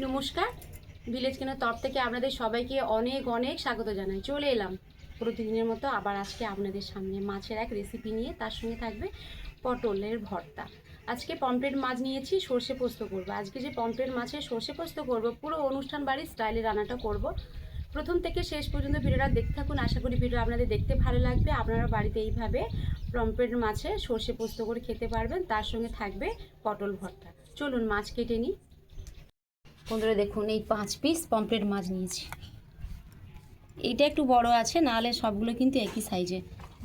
নমস্কার। ভিলেজ কেনার তরফ থেকে আপনাদের সবাইকে অনেক অনেক স্বাগত জানাই। চলে এলাম প্রতিদিনের মতো আবার আজকে আপনাদের সামনে মাছের এক রেসিপি নিয়ে। তার সঙ্গে থাকবে পটলের ভর্তা। আজকে পমপ্লেট মাছ নিয়েছি, সর্ষে পোস্ত করব। আজকে যে পমপ্লেট মাছে সর্ষে পোস্ত করব, পুরো অনুষ্ঠান বাড়ির স্টাইলে রান্নাটা করব। প্রথম থেকে শেষ পর্যন্ত ভিডিওটা দেখতে থাকুন। আশা করি ভিডিও আপনাদের দেখতে ভালো লাগবে। আপনারা বাড়িতে এইভাবে পমপ্লেট মাছে সর্ষে পোস্ত করে খেতে পারবেন। তার সঙ্গে থাকবে পটল ভর্তা। চলুন মাছ কেটে নিই। বন্ধুরা দেখুন, এই পাঁচ পিস পমপ্লেট মাছ নিয়েছি। এইটা একটু বড় আছে, নাহলে সবগুলো কিন্তু একই সাইজে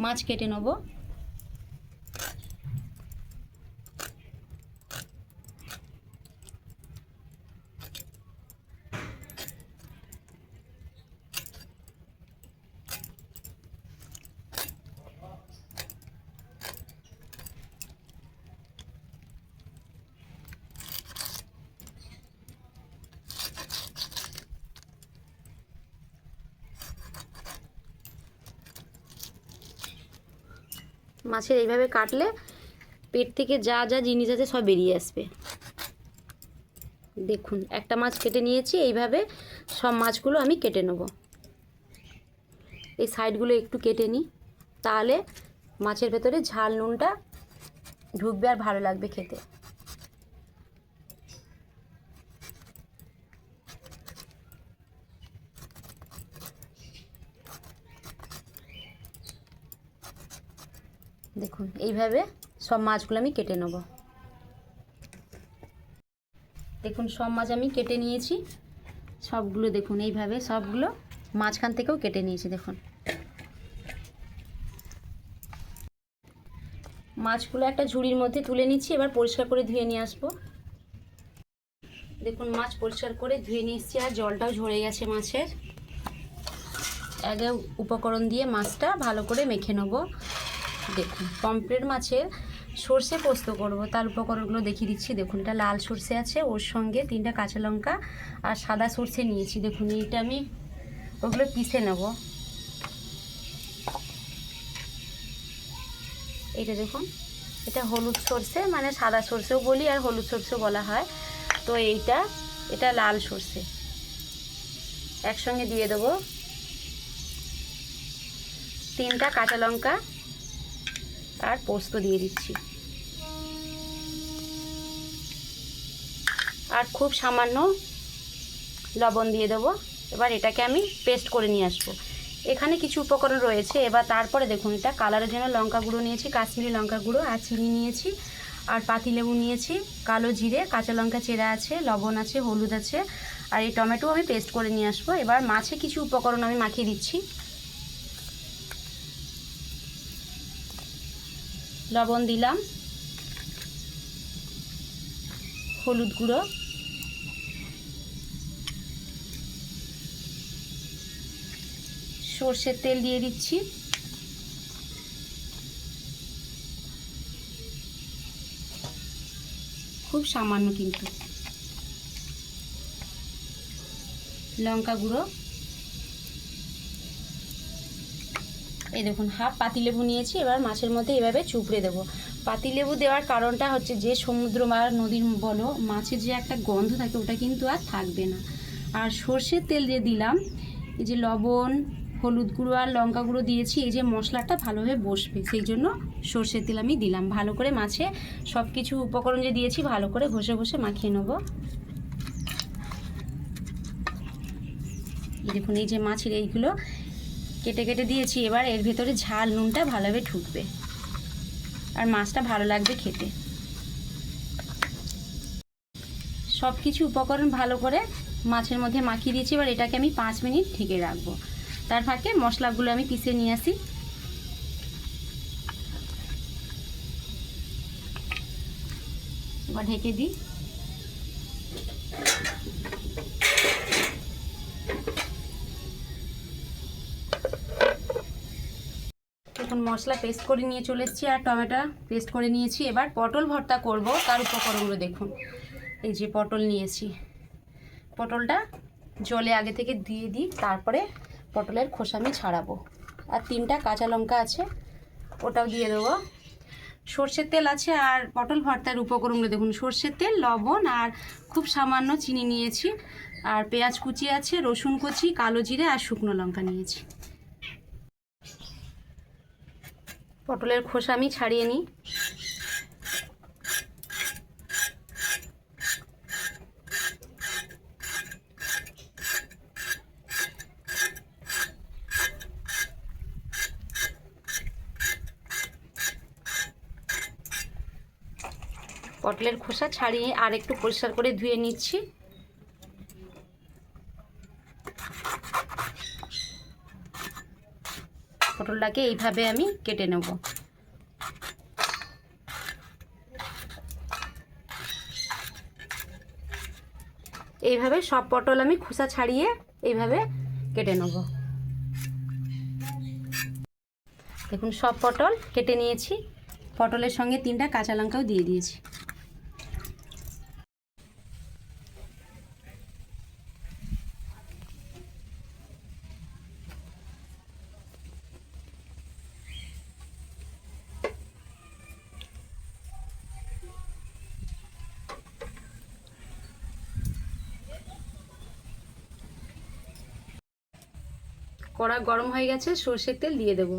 মাছ কেটে নেব। মাছের এইভাবে কাটলে পেট থেকে যা যা জিনিস আছে সব বেরিয়ে আসবে। দেখুন, একটা মাছ কেটে নিয়েছি, এইভাবে সব মাছগুলো আমি কেটে নেব। এই সাইডগুলো একটু কেটে নিই, তাহলে মাছের ভেতরে ঝাল, নুনটা ঢুকবে আর ভালো লাগবে খেতে। দেখুন, এইভাবে সব মাছগুলো আমি কেটে নেব। দেখুন, সব মাছ আমি কেটে নিয়েছি। সবগুলো দেখুন, এইভাবে সবগুলো মাঝখান থেকেও কেটে নিয়েছি, দেখুন। মাছগুলো একটা ঝুড়ির মধ্যে তুলে নিচ্ছি, এবার পরিষ্কার করে ধুয়ে নিয়ে আসব। দেখুন, মাছ পরিষ্কার করে ধুয়ে এসছি, আর জলটাও ঝরে গেছে মাছের। আগে উপকরণ দিয়ে মাছটা ভালো করে মেখে নেব। দেখুন পমপ্লেট মাছের সর্ষে পোস্ত করব, তার উপকরণগুলো দেখিয়ে দিচ্ছি। দেখুন, এটা লাল সর্ষে আছে, ওর সঙ্গে তিনটা কাঁচা লঙ্কা আর সাদা সর্ষে নিয়েছি। দেখুন, এইটা আমি ওগুলো পিষে নেব। এটা দেখুন, এটা হলুদ সর্ষে মানে সাদা সর্ষেও বলি আর হলুদ সর্ষেও বলা হয়। তো এইটা, এটা লাল সর্ষে। একসঙ্গে দিয়ে দেবো। তিনটা কাঁচা লঙ্কা আর পোস্ত দিয়ে দিচ্ছি। আর খুব সামান্য লবণ দিয়ে দেবো। এবার এটাকে আমি পেস্ট করে নিয়ে আসব। এখানে কিছু উপকরণ রয়েছে। এবার তারপরে দেখুন, এটা কালারের জন্য লঙ্কা গুঁড়ো নিয়েছি, কাশ্মীরি লঙ্কা গুঁড়ো আর চিনি নিয়েছি, আর পাতিলেবু নিয়েছি, কালো জিরে, কাঁচা লঙ্কা চেরা আছে, লবণ আছে, হলুদ আছে, আর এই টমেটো আমি পেস্ট করে নিয়ে আসব। এবার মাছে কিছু উপকরণ আমি মাখিয়ে দিচ্ছি। লবণ দিলাম। হলুদ গুঁড়ো। সর্ষের তেল দিয়ে দিচ্ছি। খুব সামান্য কিন্তু। লঙ্কা গুঁড়ো। এই দেখুন, হাফ পাতিলেবু নিয়েছি, এবার মাছের মধ্যে এভাবে চুপড়ে দেবো। পাতিলেবু দেওয়ার কারণটা হচ্ছে যে সমুদ্র বা নদীর বলো, মাছের যে একটা গন্ধ থাকে, ওটা কিন্তু আর থাকবে না। আর সর্ষের তেল যে দিলাম, এই যে লবণ, হলুদ গুঁড়ো আর লঙ্কা গুঁড়ো দিয়েছি, এই যে মশলাটা ভালোভাবে বসবে, সেই জন্য সর্ষের তেল আমি দিলাম। ভালো করে মাছে সব কিছু উপকরণ যে দিয়েছি, ভালো করে ঘষে ঘষে মাখিয়ে নেব। দেখুন, এই যে মাছের এইগুলো কেটে কেটে দিয়েছি, এবার এর ভেতরে ঝাল নুনটা ভালোভাবে ঢুকবে। আর মাছটা ভালো লাগবে খেতে। সব কিছু উপকরণ ভালো করে মাছের মধ্যে মাখিয়ে দিয়েছি, এবার এটাকে আমি পাঁচ মিনিট ঢেকে রাখব। তার ফাঁকে মশলাগুলো আমি পিষে নিয়ে আসি। ঢেকে দিই এখন মশলা পেস্ট করে নিয়ে চলে এসেছি আর টমেটো পেস্ট করে নিয়েছি। এবার পটল ভর্তা করব, তার উপকরণগুলো দেখুন। এই যে পটল নিয়েছি। পটলটা জলে আগে থেকে দিয়ে দিই, তারপরে পটলের খোসা আমি ছাড়াবো। আর তিনটা কাঁচা লঙ্কা আছে, ওটাও দিয়ে দেবো। সর্ষের তেল আছে আর পটল ভর্তার উপকরণগুলো দেখুন। সর্ষের তেল, লবণ আর খুব সামান্য চিনি নিয়েছি। আর পেঁয়াজ কুচি আছে, রসুন কুচি, কালো জিরে আর শুকনো লঙ্কা নিয়েছি। পটলের খোসা আমি ছাড়িয়ে নিই। পটলের খোসা ছাড়িয়ে আর একটু পরিষ্কার করে ধুয়ে নিচ্ছি। পটলটাকে এইভাবে আমি কেটে নেব। এইভাবে সব পটল আমি খোসা ছাড়িয়ে এইভাবে কেটে নেব। দেখুন, সব পটল কেটে নিয়েছি। পটলের সঙ্গে তিনটা কাঁচা লঙ্কাও দিয়ে দিয়েছি। কড়া গরম হয়ে গেছে, সর্ষের তেল দিয়ে দেবো।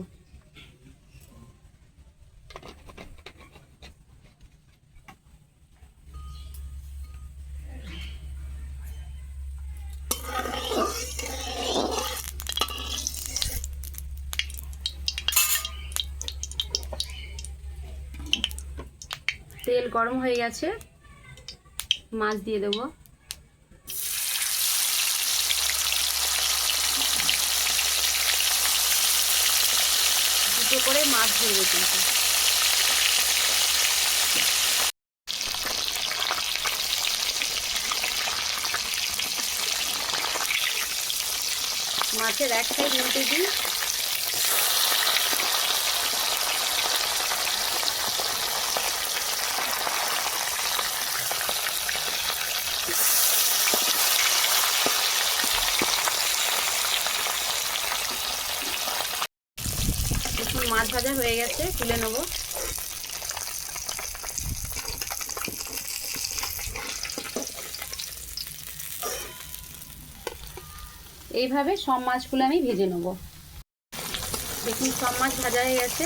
তেল গরম হয়ে গেছে, মাছ দিয়ে দেবো দুটো করে মাছ ধরবে কিন্তু মাছের এক সাইড উল্টে দিই মাছ ভাজা হয়ে গেছে তুলে নেব। এইভাবে সব মাছগুলো আমি ভেজে নেব। দেখুন, সব মাছ ভাজা হয়ে গেছে।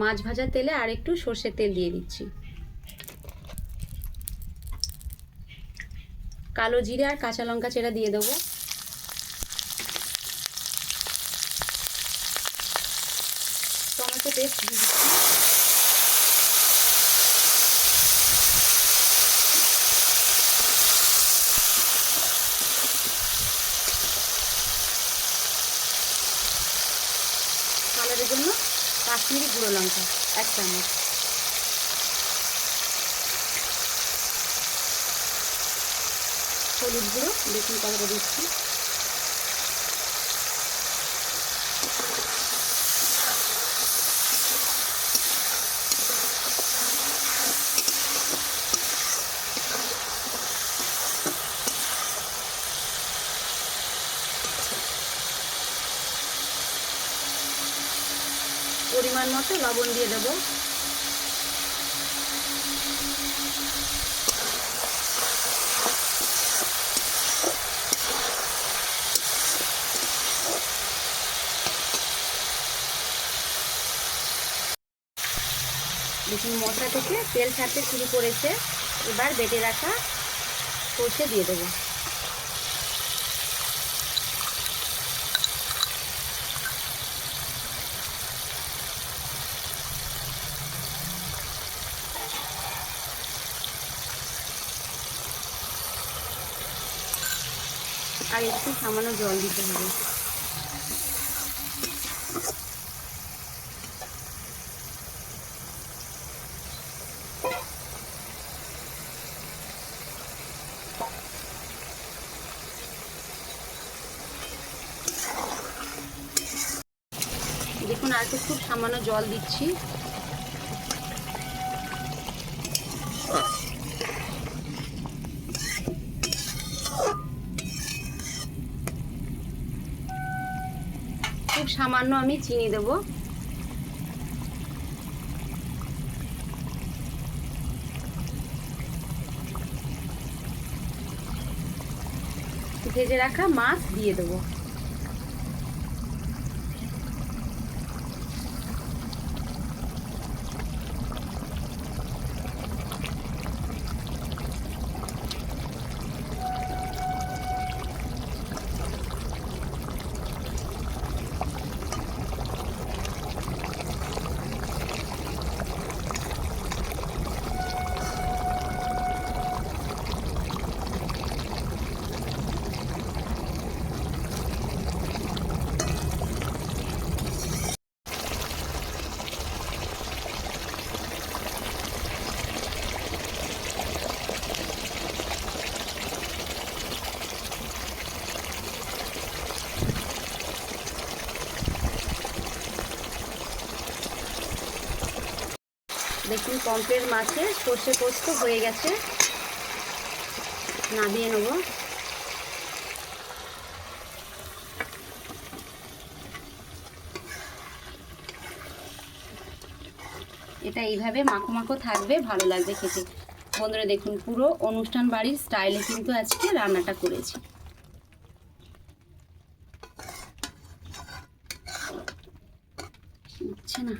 মাছ ভাজা তেলে আর একটু সর্ষের তেল দিয়ে দিচ্ছি। কালো জিরে আর কাঁচা লঙ্কা চেরা দিয়ে দেবো। টমেটো পেস্ট দিয়ে দিচ্ছি। কালারের জন্য কাশ্মীরি গুঁড়ো লঙ্কা, এক চামচ। হলুদ গুঁড়ো বেকিং পাউডার দিচ্ছি। পরিমাণ মতো লবণ দিয়ে দেবো। মশলা থেকে তেল ছাড়তে শুরু করেছে। এবার বেটে রাখা সর্ষে দিয়ে দেবো। আর একটু সামান্য জল দিতে হবে দেখুন দেখুন আর একটু খুব সামান্য জল দিচ্ছি। খুব সামান্য আমি চিনি দেবো। ভেজে রাখা মাছ দিয়ে দেবো। দেখুন পম্পের মাছে সর্ষে পোস্ত হয়ে গেছে। নামিয়ে নেব। এটা এইভাবে মাখো মাখো থাকবে, ভালো লাগবে খেতে। বন্ধুরা দেখুন, পুরো অনুষ্ঠান বাড়ির স্টাইলে কিন্তু আজকে রান্নাটা করেছি হচ্ছে না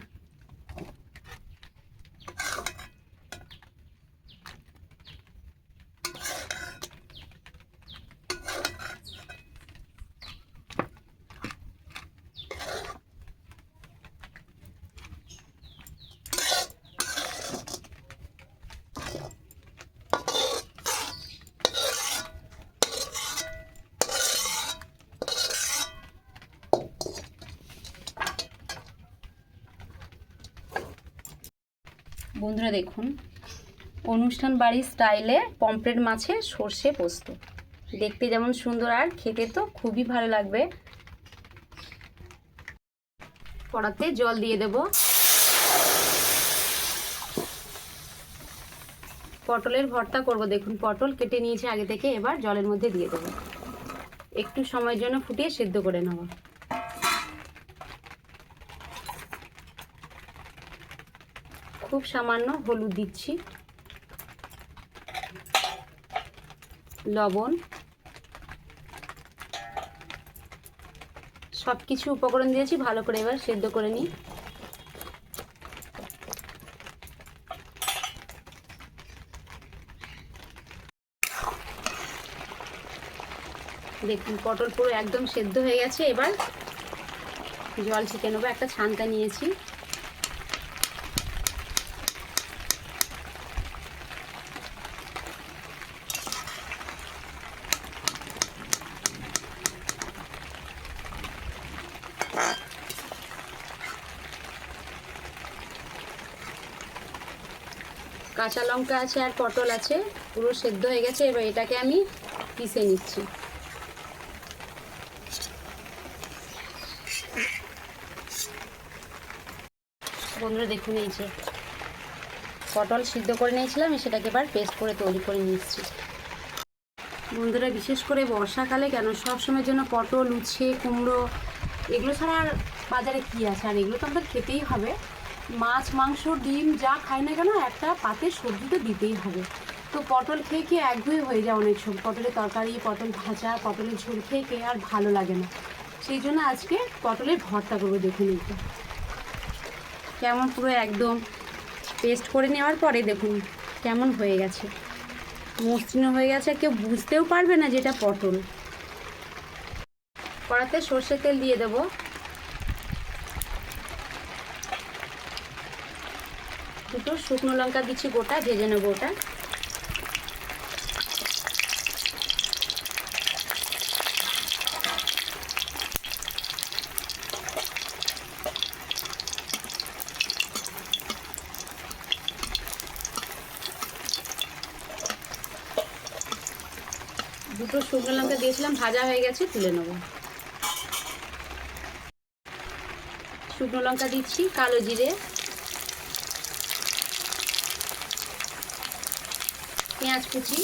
বন্ধুরা দেখুন, অনুষ্ঠান বাড়ির স্টাইলে পমফ্রেট মাছের সর্ষে পোস্ত। দেখতে যেমন সুন্দর আর খেতে তো খুবই ভালো লাগবে। কড়াতে জল দিয়ে দেব। পটলের ভর্তা করব, দেখুন পটল কেটে নিয়েছি আগে থেকে, এবার জলের মধ্যে দিয়ে দেবো। একটু সময়ের জন্য ফুটিয়ে সেদ্ধ করে নেব। খুব সামান্য হলুদ দিচ্ছি। লবণ। সব কিছু উপকরণ দিয়েছি, ভালো করে এবার সেদ্ধ করে নিই। দেখুন, পটল পুরো একদম সেদ্ধ হয়ে গেছে। এবার জল ছিটে নেব, একটা ছানটা নিয়েছি। কাঁচা লঙ্কা আছে আর পটল আছে, পুরো সেদ্ধ হয়ে গেছে, এবার এটাকে আমি পিষে নিচ্ছি। বন্ধুরা, দেখুন এই যে পটল সিদ্ধ করে নিয়েছিলাম সেটাকে এবার পেস্ট করে তৈরি করে নিচ্ছি। বন্ধুরা, বিশেষ করে বর্ষাকালে কেন সব সময়ের জন্য পটল, উচ্ছে, কুমড়ো, এগুলো ছাড়া আর বাজারে কী আছে? আর এগুলো তো আমাদের খেতেই হবে। মাছ, মাংস, ডিম যা খাই না কেন একটা পাতে সবজি তো দিতেই হবে। তো পটল খেয়ে খেয়ে একঘুয়ে হয়ে যায় অনেক সময়। পটলের তরকারি, পটল ভাজা, পটলের ঝোল খেয়ে খেয়ে আর ভালো লাগে না। সেই জন্য আজকে পটলের ভর্তা করব দেখুন এইটা কেমন পুরো একদম পেস্ট করে নেওয়ার পরে দেখুন কেমন হয়ে গেছে। মসৃণ হয়ে গেছে, কেউ বুঝতেও পারবে না যেটা পটল। কড়াতে সর্ষের তেল দিয়ে দেবো। দুটো শুকনো লঙ্কা দিচ্ছি গোটা, ভেজে নেব ওটা। দুটো শুকনো লঙ্কা দিয়েছিলাম, ভাজা হয়ে গেছে, তুলে নেব। শুকনো লঙ্কা দিচ্ছি, কালো জিরে। পেঁয়াজ কুচি।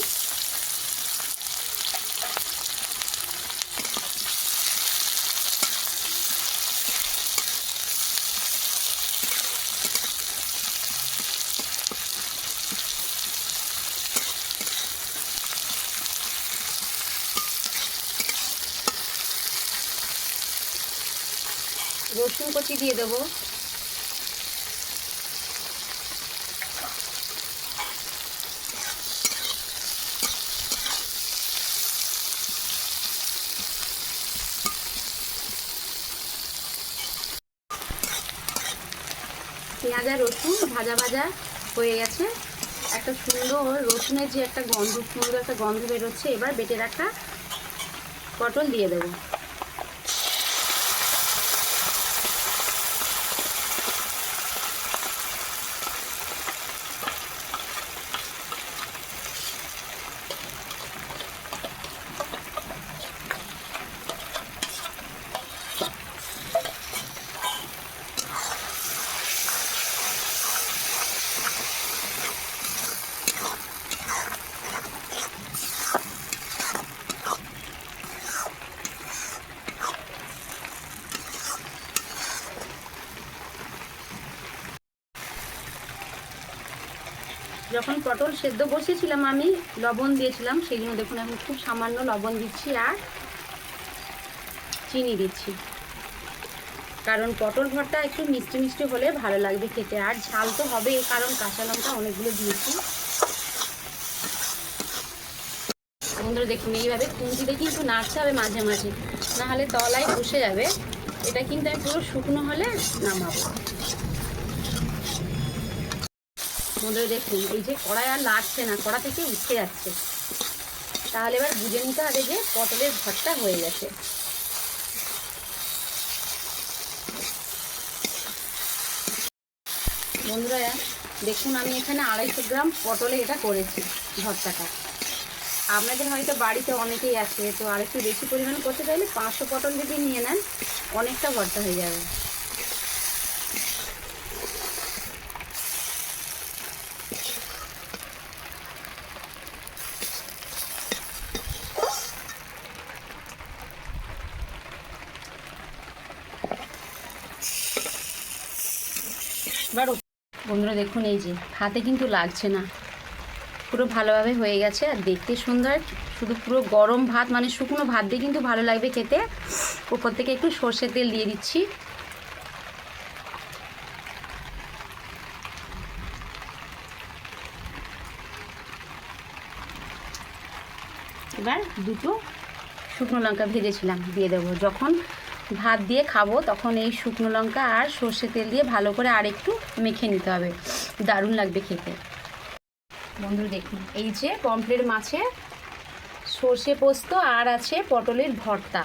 রসুন কুচি দিয়ে দেবো। আর রসুন, ভাজা ভাজা হয়ে গেছে। একটা সুন্দর রসুনের যে একটা গন্ধ, সুন্দর একটা গন্ধ বেরোচ্ছে। এবার বেটে রাখা পটল দিয়ে দেবো। যখন পটল সেদ্ধ বসিয়েছিলাম আমি, লবণ দিয়েছিলাম সেই জন্য দেখুন এখন খুব সামান্য লবণ দিচ্ছি আর চিনি দিচ্ছি। কারণ পটল ভর্তা একটু মিষ্টি মিষ্টি হলে ভালো লাগবে খেতে। আর ঝাল তো হবে কারণ কাঁচা লঙ্কা অনেকগুলো দিয়েছি। বন্ধুরা দেখুন, এইভাবে খুন্তিতে কিন্তু নাড়তে হবে মাঝে মাঝে। নাহলে তলায় বসে যাবে। এটা কিন্তু আমি পুরো শুকনো হলে নামাবো। বন্ধুরা দেখুন, এই যে কড়াই আর লাগছে না, কড়া থেকে উঠে যাচ্ছে। তাহলে এবার বুঝে নিতে হবে যে পটলের ভরটা হয়ে গেছে। বন্ধুরা, দেখুন, আমি এখানে আড়াইশো গ্রাম পটলে এটা করেছি, ভর্তাটা। আপনাদের হয়তো বাড়িতে অনেকেই আছে, তো আর একটু বেশি পরিমাণ করতে চাইলে পাঁচশো পটল যদি নিয়ে নেন, অনেকটা ভর্তা হয়ে যাবে। দেখুন এই যে, হাতে কিন্তু লাগছে না। পুরো ভালোভাবে হয়ে গেছে আর দেখতে সুন্দর। শুধু পুরো গরম ভাত মানে শুকনো ভাত দিয়ে কিন্তু ভালো লাগবে খেতে। উপর থেকে একটু সর্ষের তেল দিয়ে দিচ্ছি। এবার দুটো শুকনো লঙ্কা ভেজেছিলাম, দিয়ে দেবো। যখন ভাত দিয়ে খাব, তখন এই শুকনো লঙ্কা আর সর্ষে তেল দিয়ে ভালো করে আর একটু মেখে নিতে হবে। দারুণ লাগবে খেতে। বন্ধু, দেখুন, এই যে পমফ্লেট মাছে সর্ষে পোস্ত আর আছে পটলের ভর্তা।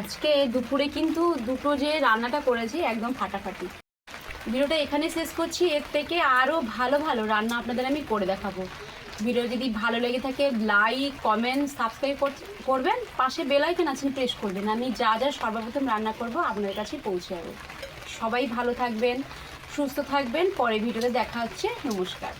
আজকে দুপুরে কিন্তু দুটো যে রান্নাটা করেছি একদম ফাটাফাটি। ভিডিওটা এখানে শেষ করছি। এর থেকে আরও ভালো ভালো রান্না আপনাদের আমি করে দেখাবো। ভিডিও যদি ভালো লেগে থাকে লাইক কমেন্ট সাবস্ক্রাইব করবেন। পাশে বেলাইকেন আছেন প্রেস করবেন। আমি যা যা সর্বপ্রথম রান্না করব আপনার কাছে পৌঁছে যাবে। সবাই ভালো থাকবেন, সুস্থ থাকবেন। পরে ভিডিওতে দেখা হচ্ছে। নমস্কার।